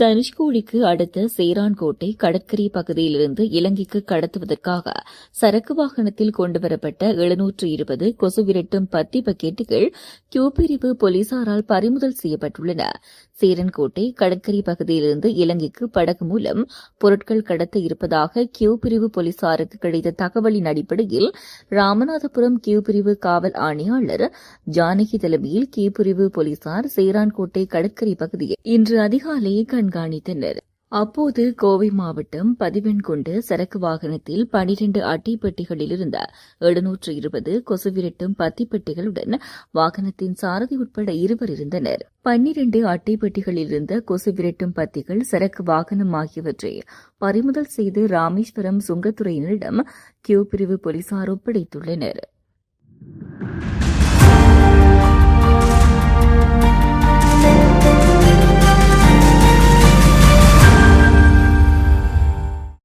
தனுஷ்கோடிக்கு அடுத்த சேரான்கோட்டை கடற்கரை பகுதியிலிருந்து இலங்கைக்கு கடத்துவதற்காக சரக்கு வாகனத்தில் கொண்டுவரப்பட்ட எழுநூற்று இருபது கொசுவிரட்டும் பத்தி பக்கெட்டுகள் கியூ பிரிவு போலீசாரால் பறிமுதல் செய்யப்பட்டுள்ளன. சேரன்கோட்டை கடற்கரை பகுதியிலிருந்து இலங்கைக்கு படகு மூலம் பொருட்கள் கடத்த இருப்பதாக கியூ பிரிவு போலீசாருக்கு கிடைத்த தகவலின் அடிப்படையில் ராமநாதபுரம் கியூ பிரிவு காவல் ஆணையாளர் ஜானகி தலைமையில் கியூ பிரிவு போலீசார் சேரான்கோட்டை கடற்கரை பகுதியில் இன்று அதிகாலை கண்காணித்தனர். அப்போது கோவை மாவட்டம் பதிவெண் கொண்டு சரக்கு வாகனத்தில் பனிரண்டு அட்டைப்பெட்டிகளில் இருந்த எழுநூற்று இருபது கொசுவிரட்டும் பத்தி பெட்டிகளுடன் வாகனத்தின் சாரதி உட்பட இருவர் இருந்தனர். பன்னிரண்டு அட்டை பெட்டிகளில் இருந்த கொசு விரட்டும் பத்திகள் சரக்கு வாகனம் ஆகியவற்றை பறிமுதல் செய்து ராமேஸ்வரம் சுங்கத்துறையினரிடம் கியூ பிரிவு போலீசார் ஒப்படைத்துள்ளனர்.